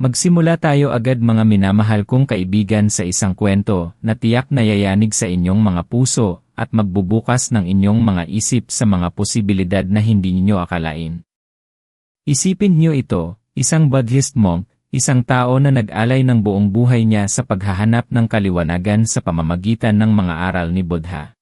Magsimula tayo agad mga minamahal kong kaibigan sa isang kwento na tiyak na yayanig sa inyong mga puso at magbubukas ng inyong mga isip sa mga posibilidad na hindi ninyo akalain. Isipin niyo ito, isang Buddhist monk, isang tao na nag-alay ng buong buhay niya sa paghahanap ng kaliwanagan sa pamamagitan ng mga aral ni Buddha.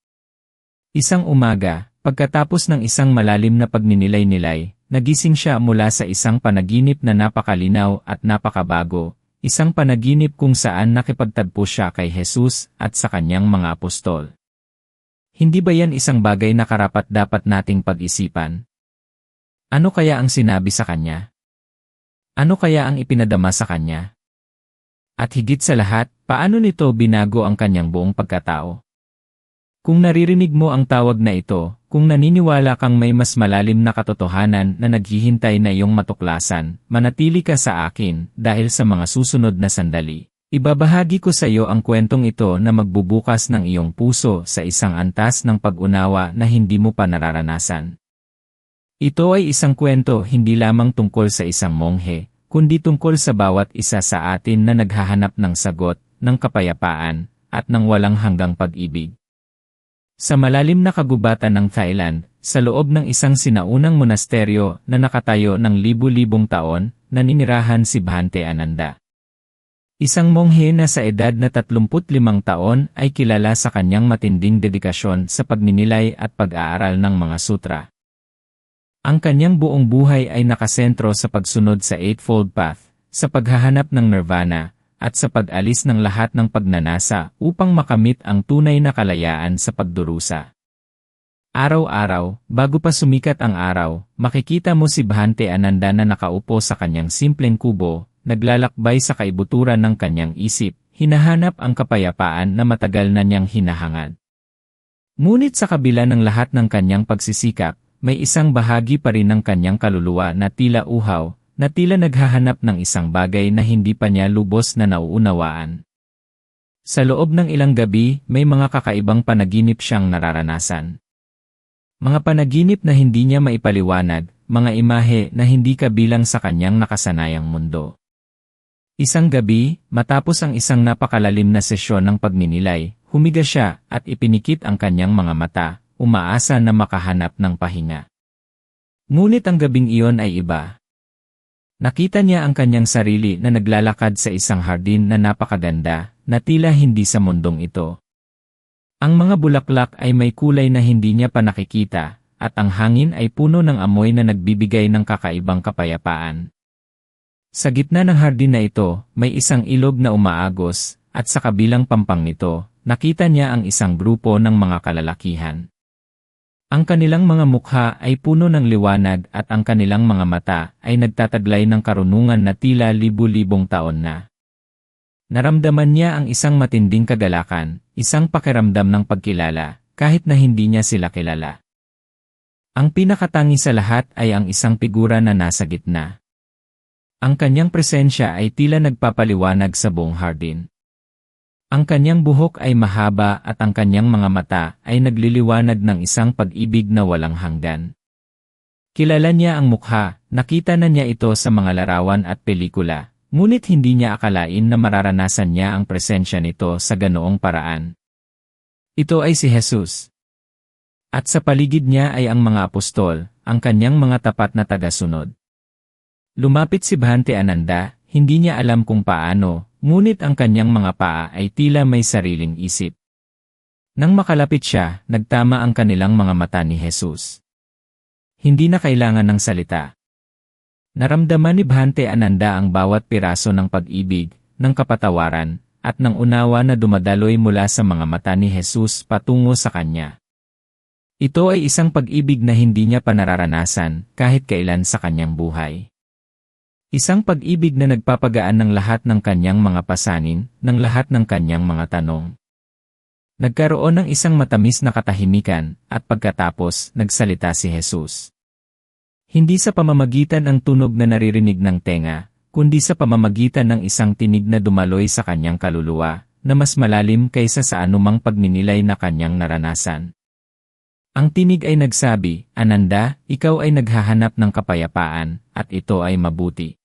Isang umaga, pagkatapos ng isang malalim na pagninilay-nilay, Nagising siya mula sa isang panaginip na napakalinaw at napakabago, isang panaginip kung saan nakipagtagpo siya kay Jesus at sa kanyang mga apostol. Hindi ba yan isang bagay na karapat dapat nating pag-isipan? Ano kaya ang sinabi sa kanya? Ano kaya ang ipinadama sa kanya? At higit sa lahat, paano nito binago ang kanyang buong pagkatao? Kung naririnig mo ang tawag na ito, kung naniniwala kang may mas malalim na katotohanan na naghihintay na iyong matuklasan, manatili ka sa akin dahil sa mga susunod na sandali. Ibabahagi ko sa iyo ang kwentong ito na magbubukas ng iyong puso sa isang antas ng pag-unawa na hindi mo pa nararanasan. Ito ay isang kwento hindi lamang tungkol sa isang monghe, kundi tungkol sa bawat isa sa atin na naghahanap ng sagot, ng kapayapaan, at ng walang hanggang pag-ibig. Sa malalim na kagubatan ng Thailand, sa loob ng isang sinaunang monasteryo na nakatayo ng libu-libong taon, naninirahan si Bhante Ananda. Isang monghe na sa edad na 35 taon ay kilala sa kanyang matinding dedikasyon sa pagninilay at pag-aaral ng mga sutra. Ang kanyang buong buhay ay nakasentro sa pagsunod sa Eightfold Path, sa paghahanap ng nirvana, at sa pag-alis ng lahat ng pagnanasa upang makamit ang tunay na kalayaan sa pagdurusa. Araw-araw, bago pa sumikat ang araw, makikita mo si Bhante Ananda na nakaupo sa kanyang simpleng kubo, naglalakbay sa kaibuturan ng kanyang isip, hinahanap ang kapayapaan na matagal na niyang hinahangad. Ngunit sa kabila ng lahat ng kanyang pagsisikap, may isang bahagi pa rin ng kanyang kaluluwa na tila uhaw, na tila naghahanap ng isang bagay na hindi pa niya lubos na nauunawaan. Sa loob ng ilang gabi, may mga kakaibang panaginip siyang nararanasan. Mga panaginip na hindi niya maipaliwanag, mga imahe na hindi kabilang sa kanyang nakasanayang mundo. Isang gabi, matapos ang isang napakalalim na sesyon ng pagninilay, humiga siya at ipinikit ang kanyang mga mata, umaasa na makahanap ng pahinga. Ngunit ang gabing iyon ay iba, Nakita niya ang kanyang sarili na naglalakad sa isang hardin na napakaganda, na tila hindi sa mundong ito. Ang mga bulaklak ay may kulay na hindi niya pa nakikita, at ang hangin ay puno ng amoy na nagbibigay ng kakaibang kapayapaan. Sa gitna ng hardin na ito, may isang ilog na umaagos, at sa kabilang pampang nito, nakita niya ang isang grupo ng mga kalalakihan. Ang kanilang mga mukha ay puno ng liwanag at ang kanilang mga mata ay nagtataglay ng karunungan na tila libu-libong taon na. Naramdaman niya ang isang matinding kagalakan, isang pakiramdam ng pagkilala, kahit na hindi niya sila kilala. Ang pinakatangi sa lahat ay ang isang figura na nasa gitna. Ang kanyang presensya ay tila nagpapaliwanag sa buong hardin. Ang kanyang buhok ay mahaba at ang kanyang mga mata ay nagliliwanag ng isang pag-ibig na walang hanggan. Kilala niya ang mukha, nakita na niya ito sa mga larawan at pelikula, ngunit hindi niya akalain na mararanasan niya ang presensya nito sa ganoong paraan. Ito ay si Jesus. At sa paligid niya ay ang mga apostol, ang kanyang mga tapat na tagasunod. Lumapit si Bhante Ananda, hindi niya alam kung paano, Ngunit ang kanyang mga paa ay tila may sariling isip. Nang makalapit siya, nagtama ang kanilang mga mata ni Jesus. Hindi na kailangan ng salita. Naramdaman ni Bhante Ananda ang bawat piraso ng pag-ibig, ng kapatawaran, at ng unawa na dumadaloy mula sa mga mata ni Jesus patungo sa kanya. Ito ay isang pag-ibig na hindi niya pa nararanasan kahit kailan sa kanyang buhay. Isang pag-ibig na nagpapagaan ng lahat ng kanyang mga pasanin, ng lahat ng kanyang mga tanong. Nagkaroon ng isang matamis na katahimikan, at pagkatapos, nagsalita si Jesus. Hindi sa pamamagitan ng tunog na naririnig ng tenga, kundi sa pamamagitan ng isang tinig na dumaloy sa kanyang kaluluwa, na mas malalim kaysa sa anumang pagninilay na kanyang naranasan. Ang tinig ay nagsabi, Ananda, ikaw ay naghahanap ng kapayapaan, at ito ay mabuti.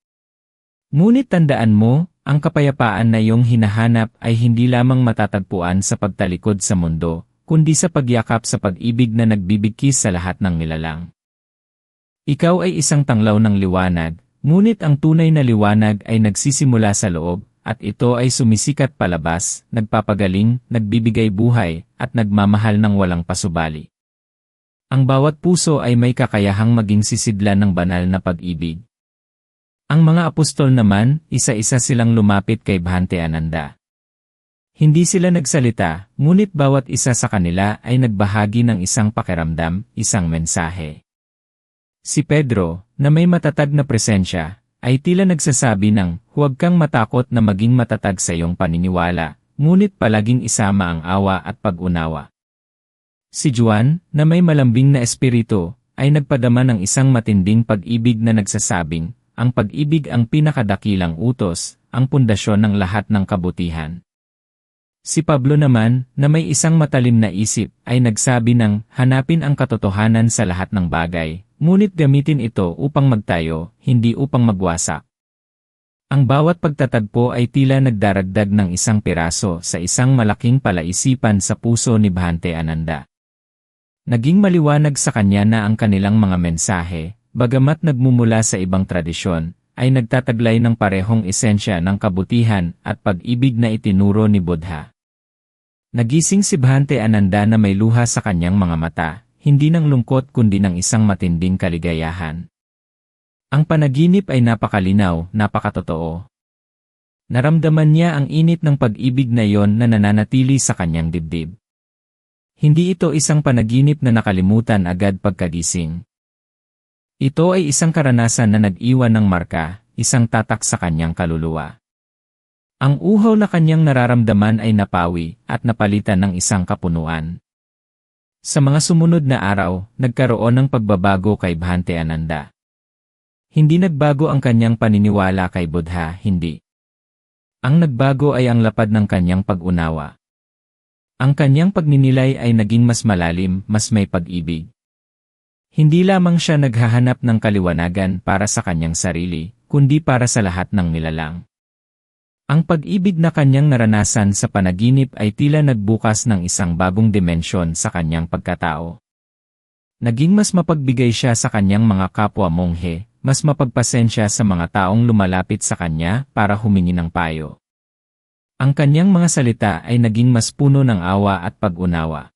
Ngunit tandaan mo, ang kapayapaan na iyong hinahanap ay hindi lamang matatagpuan sa pagtalikod sa mundo, kundi sa pagyakap sa pag-ibig na nagbibigkis sa lahat ng nilalang. Ikaw ay isang tanglaw ng liwanag, ngunit ang tunay na liwanag ay nagsisimula sa loob, at ito ay sumisikat palabas, nagpapagaling, nagbibigay buhay, at nagmamahal ng walang pasubali. Ang bawat puso ay may kakayahang maging sisidlan ng banal na pag-ibig. Ang mga apostol naman, isa-isa silang lumapit kay Bhante Ananda. Hindi sila nagsalita, ngunit bawat isa sa kanila ay nagbahagi ng isang pakiramdam, isang mensahe. Si Pedro, na may matatag na presensya, ay tila nagsasabi ng, huwag kang matakot na maging matatag sa iyong paniniwala, ngunit palaging isama ang awa at pag-unawa. Si Juan, na may malambing na espiritu, ay nagpadama ng isang matinding pag-ibig na nagsasabing, ang pag-ibig ang pinakadakilang utos, ang pundasyon ng lahat ng kabutihan. Si Pablo naman, na may isang matalim na isip, ay nagsabi ng, hanapin ang katotohanan sa lahat ng bagay, Ngunit gamitin ito upang magtayo, hindi upang magwasak. Ang bawat pagtatagpo ay tila nagdaragdag ng isang piraso sa isang malaking palaisipan sa puso ni Bhante Ananda. Naging maliwanag sa kanya na ang kanilang mga mensahe, bagamat nagmumula sa ibang tradisyon, ay nagtataglay ng parehong esensya ng kabutihan at pag-ibig na itinuro ni Buddha. Nagising si Bhante Ananda na may luha sa kanyang mga mata, hindi ng lungkot kundi ng isang matinding kaligayahan. Ang panaginip ay napakalinaw, napakatotoo. Naramdaman niya ang init ng pag-ibig na yon na nananatili sa kanyang dibdib. Hindi ito isang panaginip na nakalimutan agad pagkagising. Ito ay isang karanasan na nag-iwan ng marka, isang tatak sa kanyang kaluluwa. Ang uhaw na kanyang nararamdaman ay napawi at napalitan ng isang kapunuan. Sa mga sumunod na araw, nagkaroon ng pagbabago kay Bhante Ananda. Hindi nagbago ang kanyang paniniwala kay Buddha, hindi. Ang nagbago ay ang lapad ng kanyang pag-unawa. Ang kanyang pagninilay ay naging mas malalim, mas may pag-ibig. Hindi lamang siya naghahanap ng kaliwanagan para sa kanyang sarili, kundi para sa lahat ng nilalang. Ang pag-ibig na kanyang naranasan sa panaginip ay tila nagbukas ng isang bagong dimensyon sa kanyang pagkatao. Naging mas mapagbigay siya sa kanyang mga kapwa monghe, mas mapagpasensya sa mga taong lumalapit sa kanya para humingi ng payo. Ang kanyang mga salita ay naging mas puno ng awa at pag-unawa.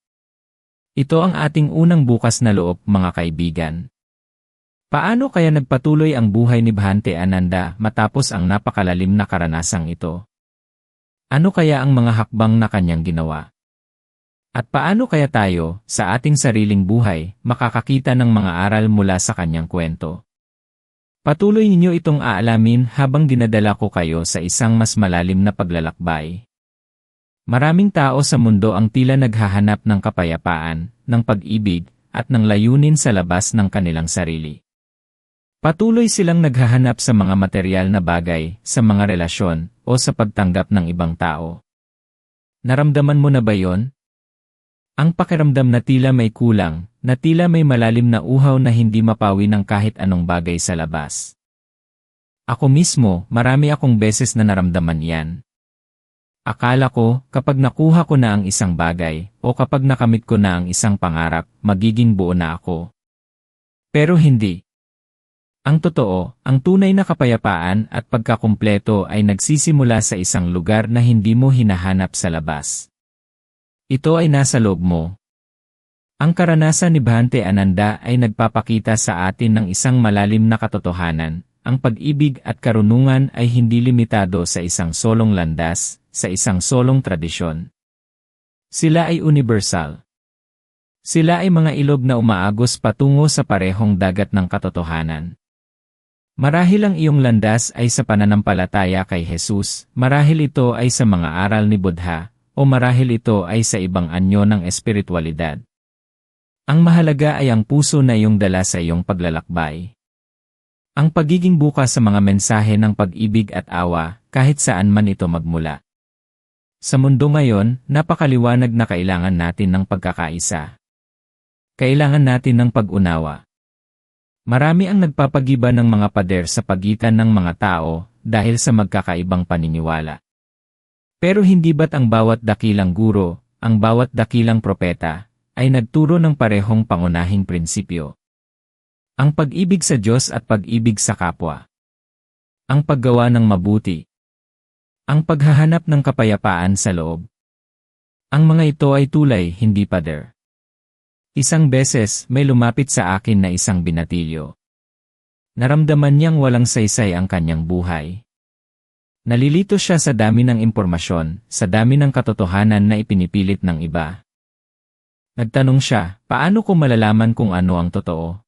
Ito ang ating unang bukas na loob, mga kaibigan. Paano kaya nagpatuloy ang buhay ni Bhante Ananda matapos ang napakalalim na karanasang ito? Ano kaya ang mga hakbang na kanyang ginawa? At paano kaya tayo, sa ating sariling buhay, makakakita ng mga aral mula sa kanyang kwento? Patuloy ninyo itong aalamin habang dinadala ko kayo sa isang mas malalim na paglalakbay. Maraming tao sa mundo ang tila naghahanap ng kapayapaan, ng pag-ibig, at ng layunin sa labas ng kanilang sarili. Patuloy silang naghahanap sa mga material na bagay, sa mga relasyon, o sa pagtanggap ng ibang tao. Naramdaman mo na ba yon? Ang pakiramdam na tila may kulang, na tila may malalim na uhaw na hindi mapawi ng kahit anong bagay sa labas. Ako mismo, marami akong beses na naramdaman yan. Akala ko, kapag nakuha ko na ang isang bagay, o kapag nakamit ko na ang isang pangarap, magiging buo na ako. Pero hindi. Ang totoo, ang tunay na kapayapaan at pagkakumpleto ay nagsisimula sa isang lugar na hindi mo hinahanap sa labas. Ito ay nasa loob mo. Ang karanasan ni Bhante Ananda ay nagpapakita sa atin ng isang malalim na katotohanan. Ang pag-ibig at karunungan ay hindi limitado sa isang solong landas, sa isang solong tradisyon. Sila ay universal. Sila ay mga ilog na umaagos patungo sa parehong dagat ng katotohanan. Marahil ang iyong landas ay sa pananampalataya kay Jesus, marahil ito ay sa mga aral ni Buddha, o marahil ito ay sa ibang anyo ng espiritualidad. Ang mahalaga ay ang puso na iyong dala sa iyong paglalakbay. Ang pagiging bukas sa mga mensahe ng pag-ibig at awa, kahit saan man ito magmula. Sa mundo ngayon, napakaliwanag na kailangan natin ng pagkakaisa. Kailangan natin ng pag-unawa. Marami ang nagpapagiba ng mga pader sa pagitan ng mga tao, dahil sa magkakaibang paniniwala. Pero hindi ba't ang bawat dakilang guro, ang bawat dakilang propeta, ay nagturo ng parehong pangunahing prinsipyo? Ang pag-ibig sa Diyos at pag-ibig sa kapwa. Ang paggawa ng mabuti. Ang paghahanap ng kapayapaan sa loob. Ang mga ito ay tulay, hindi pader. Isang beses, may lumapit sa akin na isang binatilyo. Naramdaman niyang walang saysay ang kanyang buhay. Nalilito siya sa dami ng impormasyon, sa dami ng katotohanan na ipinipilit ng iba. Nagtanong siya, paano ko malalaman kung ano ang totoo?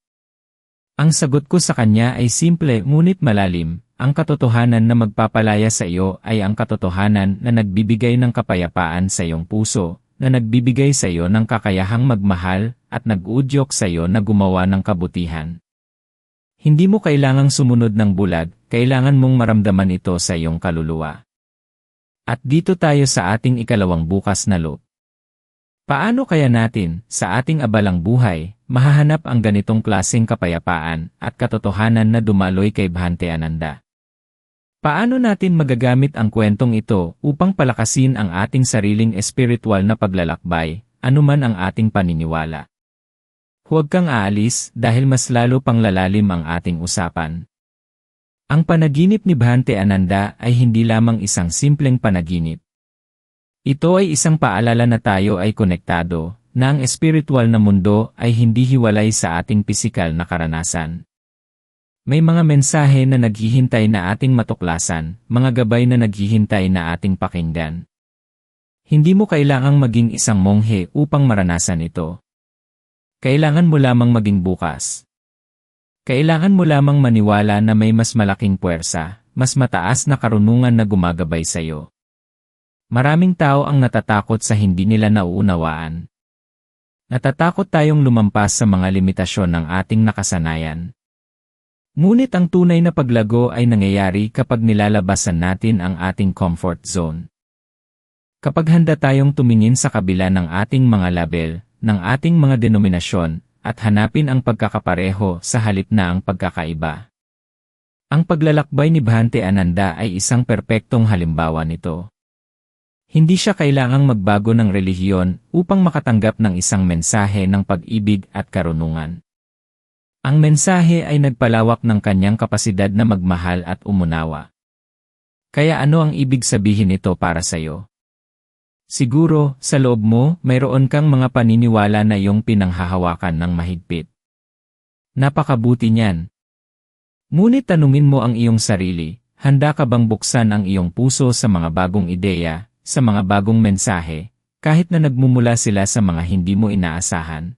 Ang sagot ko sa kanya ay simple ngunit malalim, ang katotohanan na magpapalaya sa iyo ay ang katotohanan na nagbibigay ng kapayapaan sa iyong puso, na nagbibigay sa iyo ng kakayahang magmahal, at nag-udyok sa iyo na gumawa ng kabutihan. Hindi mo kailangang sumunod ng bulag, kailangan mong maramdaman ito sa iyong kaluluwa. At dito tayo sa ating ikalawang bukas na loop. Paano kaya natin, sa ating abalang buhay, mahahanap ang ganitong klaseng kapayapaan at katotohanan na dumaloy kay Bhante Ananda? Paano natin magagamit ang kwentong ito upang palakasin ang ating sariling espiritual na paglalakbay, anuman ang ating paniniwala? Huwag kang aalis dahil mas lalo pang lalalim ang ating usapan. Ang panaginip ni Bhante Ananda ay hindi lamang isang simpleng panaginip. Ito ay isang paalala na tayo ay konektado, na ang espiritual na mundo ay hindi hiwalay sa ating pisikal na karanasan. May mga mensahe na naghihintay na ating matuklasan, mga gabay na naghihintay na ating pakinggan. Hindi mo kailangang maging isang monghe upang maranasan ito. Kailangan mo lamang maging bukas. Kailangan mo lamang maniwala na may mas malaking puwersa, mas mataas na karunungan na gumagabay sa iyo. Maraming tao ang natatakot sa hindi nila nauunawaan. Natatakot tayong lumampas sa mga limitasyon ng ating nakasanayan. Ngunit ang tunay na paglago ay nangyayari kapag nilalabasan natin ang ating comfort zone. Kapag handa tayong tumingin sa kabila ng ating mga label, ng ating mga denominasyon at hanapin ang pagkakapareho sa halip na ang pagkakaiba. Ang paglalakbay ni Bhante Ananda ay isang perpektong halimbawa nito. Hindi siya kailangang magbago ng relihiyon upang makatanggap ng isang mensahe ng pag-ibig at karunungan. Ang mensahe ay nagpalawak ng kanyang kapasidad na magmahal at umunawa. Kaya ano ang ibig sabihin nito para sa iyo? Siguro, sa loob mo, mayroon kang mga paniniwala na iyong pinanghahawakan ng mahigpit. Napakabuti niyan. Ngunit tanungin mo ang iyong sarili, handa ka bang buksan ang iyong puso sa mga bagong ideya, sa mga bagong mensahe, kahit na nagmumula sila sa mga hindi mo inaasahan?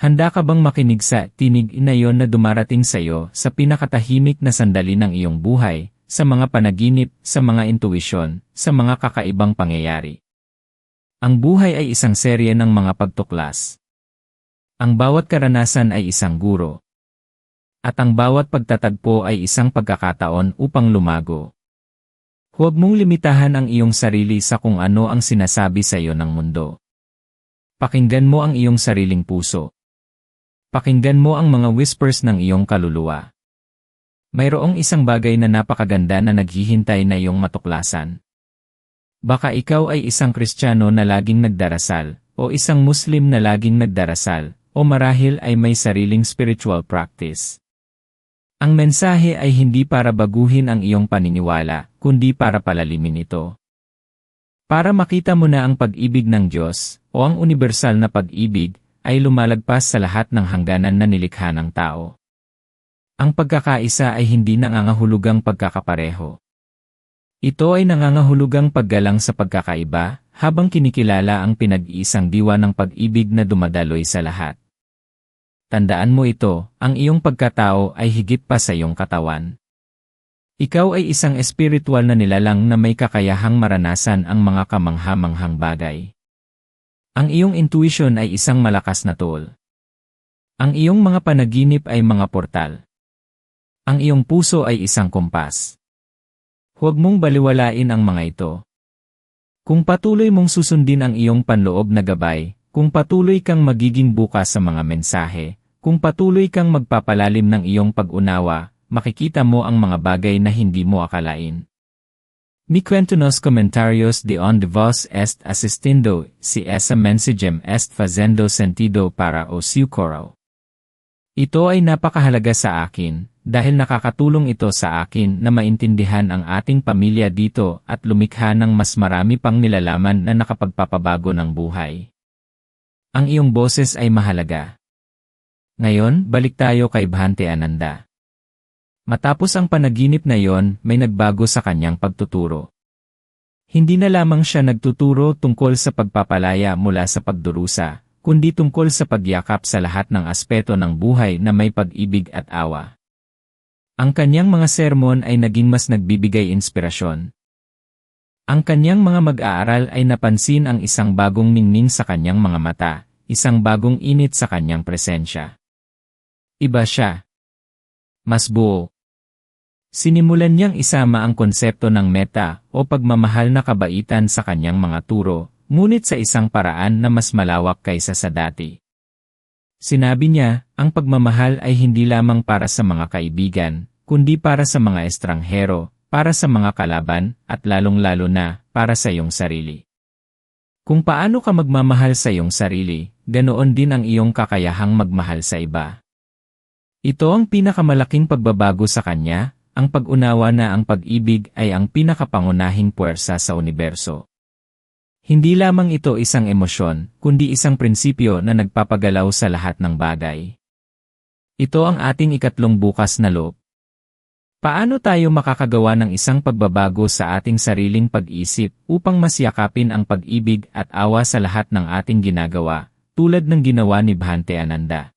Handa ka bang makinig sa tinig na iyon na dumarating sa iyo sa pinakatahimik na sandali ng iyong buhay, sa mga panaginip, sa mga intuisyon, sa mga kakaibang pangyayari. Ang buhay ay isang serye ng mga pagtuklas. Ang bawat karanasan ay isang guro. At ang bawat pagtatagpo ay isang pagkakataon upang lumago. Huwag mong limitahan ang iyong sarili sa kung ano ang sinasabi sa iyo ng mundo. Pakinggan mo ang iyong sariling puso. Pakinggan mo ang mga whispers ng iyong kaluluwa. Mayroong isang bagay na napakaganda na naghihintay na iyong matuklasan. Baka ikaw ay isang Kristiyano na laging nagdarasal, o isang Muslim na laging nagdarasal, o marahil ay may sariling spiritual practice. Ang mensahe ay hindi para baguhin ang iyong paniniwala, kundi para palalimin ito. Para makita mo na ang pag-ibig ng Diyos, o ang universal na pag-ibig, ay lumalagpas sa lahat ng hangganan na nilikha ng tao. Ang pagkakaisa ay hindi nangangahulugang pagkakapareho. Ito ay nangangahulugang paggalang sa pagkakaiba, habang kinikilala ang pinag-iisang diwa ng pag-ibig na dumadaloy sa lahat. Tandaan mo ito, ang iyong pagkatao ay higit pa sa iyong katawan. Ikaw ay isang espiritual na nilalang na may kakayahang maranasan ang mga kamangha-manghang bagay. Ang iyong intuition ay isang malakas na tool. Ang iyong mga panaginip ay mga portal. Ang iyong puso ay isang kumpas. Huwag mong baliwalain ang mga ito. Kung patuloy mong susundin ang iyong panloob na gabay, kung patuloy kang magiging bukas sa mga mensahe, kung patuloy kang magpapalalim ng iyong pag-unawa, makikita mo ang mga bagay na hindi mo akalain. Mi cuento nos comentarios de on vos est asistindo si esa mensagem est fazendo sentido para o siu coro. Ito ay napakahalaga sa akin, dahil nakakatulong ito sa akin na maintindihan ang ating pamilya dito at lumikha ng mas marami pang nilalaman na nakapagpapabago ng buhay. Ang iyong boses ay mahalaga. Ngayon, balik tayo kay Bhante Ananda. Matapos ang panaginip na yon, may nagbago sa kanyang pagtuturo. Hindi na lamang siya nagtuturo tungkol sa pagpapalaya mula sa pagdurusa, kundi tungkol sa pagyakap sa lahat ng aspeto ng buhay na may pag-ibig at awa. Ang kanyang mga sermon ay naging mas nagbibigay inspirasyon. Ang kanyang mga mag-aaral ay napansin ang isang bagong ningning sa kanyang mga mata, isang bagong init sa kanyang presensya. Iba siya. Mas buo. Sinimulan niyang isama ang konsepto ng meta o pagmamahal na kabaitan sa kanyang mga turo, ngunit sa isang paraan na mas malawak kaysa sa dati. Sinabi niya, ang pagmamahal ay hindi lamang para sa mga kaibigan, kundi para sa mga estranghero, para sa mga kalaban, at lalong-lalo na, para sa iyong sarili. Kung paano ka magmamahal sa iyong sarili, ganoon din ang iyong kakayahang magmahal sa iba. Ito ang pinakamalaking pagbabago sa kanya, ang pag-unawa na ang pag-ibig ay ang pinakapangunahing puwersa sa universo. Hindi lamang ito isang emosyon, kundi isang prinsipyo na nagpapagalaw sa lahat ng bagay. Ito ang ating ikatlong bukas na loob. Paano tayo makakagawa ng isang pagbabago sa ating sariling pag-isip upang masyakapin ang pag-ibig at awa sa lahat ng ating ginagawa, tulad ng ginawa ni Bhante Ananda?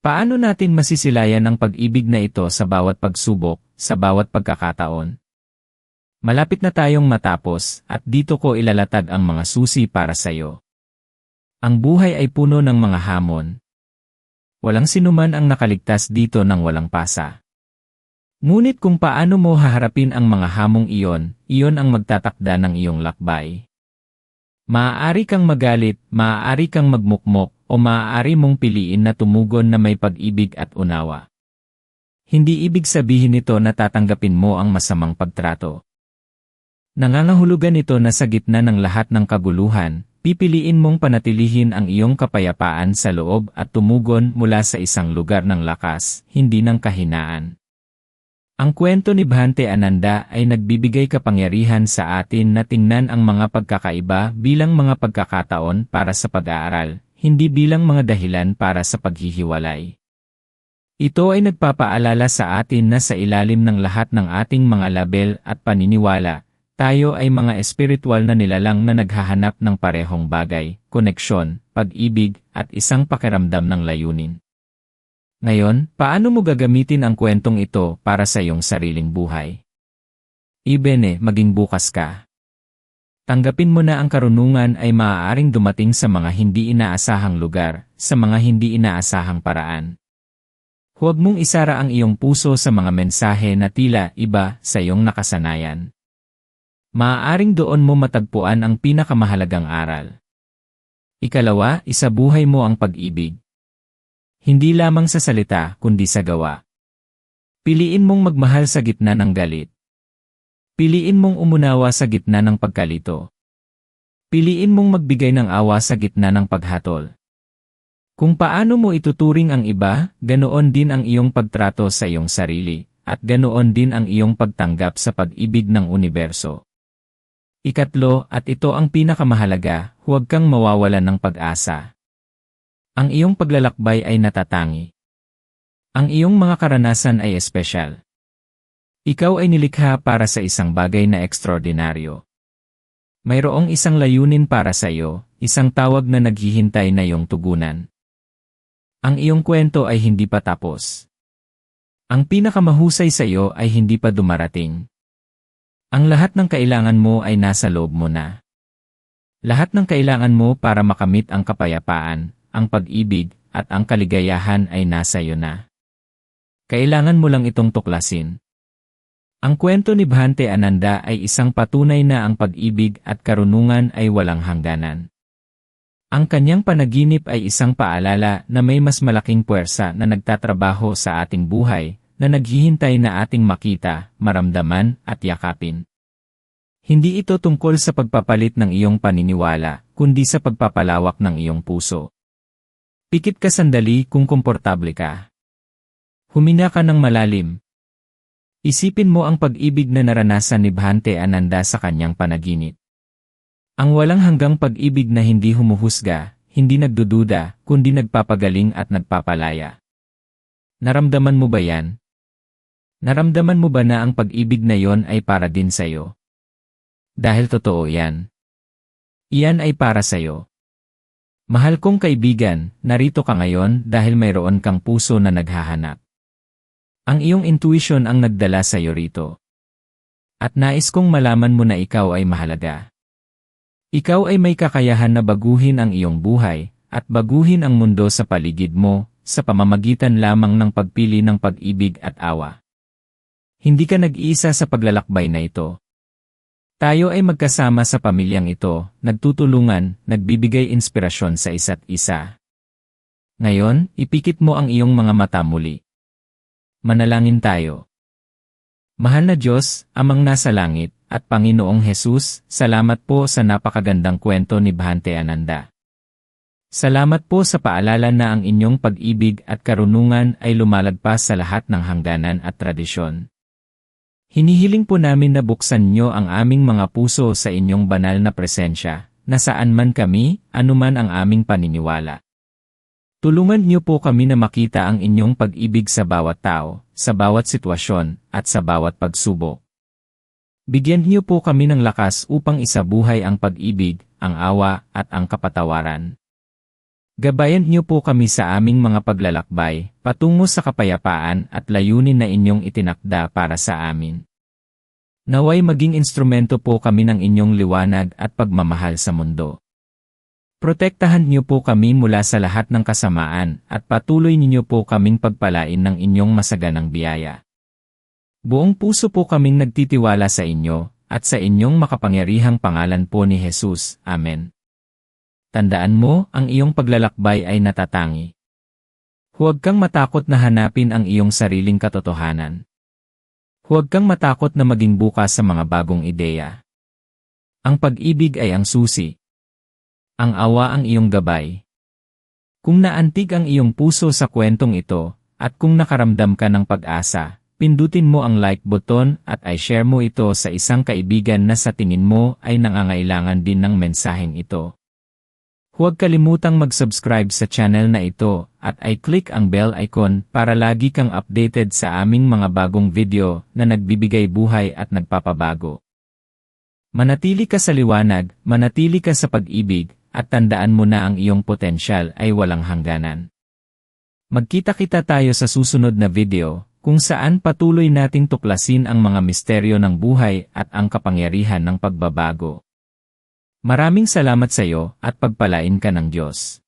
Paano natin masisilayan ang pag-ibig na ito sa bawat pagsubok, sa bawat pagkakataon? Malapit na tayong matapos at dito ko ilalatag ang mga susi para sa iyo. Ang buhay ay puno ng mga hamon. Walang sinuman ang nakaligtas dito ng walang pasa. Ngunit kung paano mo haharapin ang mga hamong iyon, iyon ang magtatakda ng iyong lakbay. Maaari kang magalit, maaari kang magmukmok, o maaari mong piliin na tumugon na may pag-ibig at unawa. Hindi ibig sabihin nito na tatanggapin mo ang masamang pagtrato. Nangangahulugan ito na sa gitna ng lahat ng kaguluhan, pipiliin mong panatilihin ang iyong kapayapaan sa loob at tumugon mula sa isang lugar ng lakas, hindi ng kahinaan. Ang kwento ni Bhante Ananda ay nagbibigay kapangyarihan sa atin na tingnan ang mga pagkakaiba bilang mga pagkakataon para sa pag-aaral, hindi bilang mga dahilan para sa paghihiwalay. Ito ay nagpapaalala sa atin na sa ilalim ng lahat ng ating mga label at paniniwala, tayo ay mga espiritual na nilalang na naghahanap ng parehong bagay, koneksyon, pag-ibig, at isang pakiramdam ng layunin. Ngayon, paano mo gagamitin ang kwentong ito para sa iyong sariling buhay? Ibene, maging bukas ka. Tanggapin mo na ang karunungan ay maaaring dumating sa mga hindi inaasahang lugar, sa mga hindi inaasahang paraan. Huwag mong isara ang iyong puso sa mga mensahe na tila iba sa iyong nakasanayan. Maaaring doon mo matagpuan ang pinakamahalagang aral. Ikalawa, isabuhay mo ang pag-ibig. Hindi lamang sa salita, kundi sa gawa. Piliin mong magmahal sa gitna ng galit. Piliin mong umunawa sa gitna ng pagkalito. Piliin mong magbigay ng awa sa gitna ng paghatol. Kung paano mo ituturing ang iba, ganoon din ang iyong pagtrato sa iyong sarili, at ganoon din ang iyong pagtanggap sa pag-ibig ng universo. Ikatlo, at ito ang pinakamahalaga, huwag kang mawawalan ng pag-asa. Ang iyong paglalakbay ay natatangi. Ang iyong mga karanasan ay espesyal. Ikaw ay nilikha para sa isang bagay na ekstraordinaryo. Mayroong isang layunin para sa iyo, isang tawag na naghihintay na iyong tugunan. Ang iyong kwento ay hindi pa tapos. Ang pinakamahusay sa iyo ay hindi pa dumarating. Ang lahat ng kailangan mo ay nasa loob mo na. Lahat ng kailangan mo para makamit ang kapayapaan, ang pag-ibig, at ang kaligayahan ay nasa iyo na. Kailangan mo lang itong tuklasin. Ang kwento ni Bhante Ananda ay isang patunay na ang pag-ibig at karunungan ay walang hangganan. Ang kanyang panaginip ay isang paalala na may mas malaking puwersa na nagtatrabaho sa ating buhay, na naghihintay na ating makita, maramdaman, at yakapin. Hindi ito tungkol sa pagpapalit ng iyong paniniwala, kundi sa pagpapalawak ng iyong puso. Pikit ka sandali kung komportable ka. Humina ka ng malalim. Isipin mo ang pag-ibig na naranasan ni Bhante Ananda sa kanyang panaginip. Ang walang hanggang pag-ibig na hindi humuhusga, hindi nagdududa, kundi nagpapagaling at nagpapalaya. Naramdaman mo ba yan? Naramdaman mo ba na ang pag-ibig na yon ay para din sa'yo? Dahil totoo yan. Iyan ay para sa'yo. Mahal kong kaibigan, narito ka ngayon dahil mayroon kang puso na naghahanap. Ang iyong intuition ang nagdala sa iyo rito. At nais kong malaman mo na ikaw ay mahalaga. Ikaw ay may kakayahan na baguhin ang iyong buhay, at baguhin ang mundo sa paligid mo, sa pamamagitan lamang ng pagpili ng pag-ibig at awa. Hindi ka nag-iisa sa paglalakbay na ito. Tayo ay magkasama sa pamilyang ito, nagtutulungan, nagbibigay inspirasyon sa isa't isa. Ngayon, ipikit mo ang iyong mga mata muli. Manalangin tayo. Mahal na Diyos, Amang nasa langit, at Panginoong Hesus, salamat po sa napakagandang kwento ni Bhante Ananda. Salamat po sa paalala na ang inyong pag-ibig at karunungan ay lumalagpas sa lahat ng hangganan at tradisyon. Hinihiling po namin na buksan nyo ang aming mga puso sa inyong banal na presensya, na saan man kami, anuman ang aming paniniwala. Tulungan niyo po kami na makita ang inyong pag-ibig sa bawat tao, sa bawat sitwasyon, at sa bawat pagsubok. Bigyan niyo po kami ng lakas upang isabuhay ang pag-ibig, ang awa, at ang kapatawaran. Gabayan niyo po kami sa aming mga paglalakbay, patungo sa kapayapaan at layunin na inyong itinakda para sa amin. Naway maging instrumento po kami ng inyong liwanag at pagmamahal sa mundo. Protektahan niyo po kami mula sa lahat ng kasamaan at patuloy ninyo po kaming pagpalain ng inyong masaganang biyaya. Buong puso po kaming nagtitiwala sa inyo at sa inyong makapangyarihang pangalan po ni Jesus. Amen. Tandaan mo, ang iyong paglalakbay ay natatangi. Huwag kang matakot na hanapin ang iyong sariling katotohanan. Huwag kang matakot na maging bukas sa mga bagong ideya. Ang pag-ibig ay ang susi, ang awa ang iyong gabay. Kung naantig ang iyong puso sa kwentong ito, at kung nakaramdam ka ng pag-asa, pindutin mo ang like button at i-share mo ito sa isang kaibigan na sa tingin mo ay nangangailangan din ng mensaheng ito. Huwag kalimutang mag-subscribe sa channel na ito at i-click ang bell icon para lagi kang updated sa aming mga bagong video na nagbibigay buhay at nagpapabago. Manatili ka sa liwanag, manatili ka sa pag-ibig, at tandaan mo na ang iyong potensyal ay walang hangganan. Magkita-kita tayo sa susunod na video, kung saan patuloy nating tuklasin ang mga misteryo ng buhay at ang kapangyarihan ng pagbabago. Maraming salamat sa iyo at pagpalain ka ng Diyos.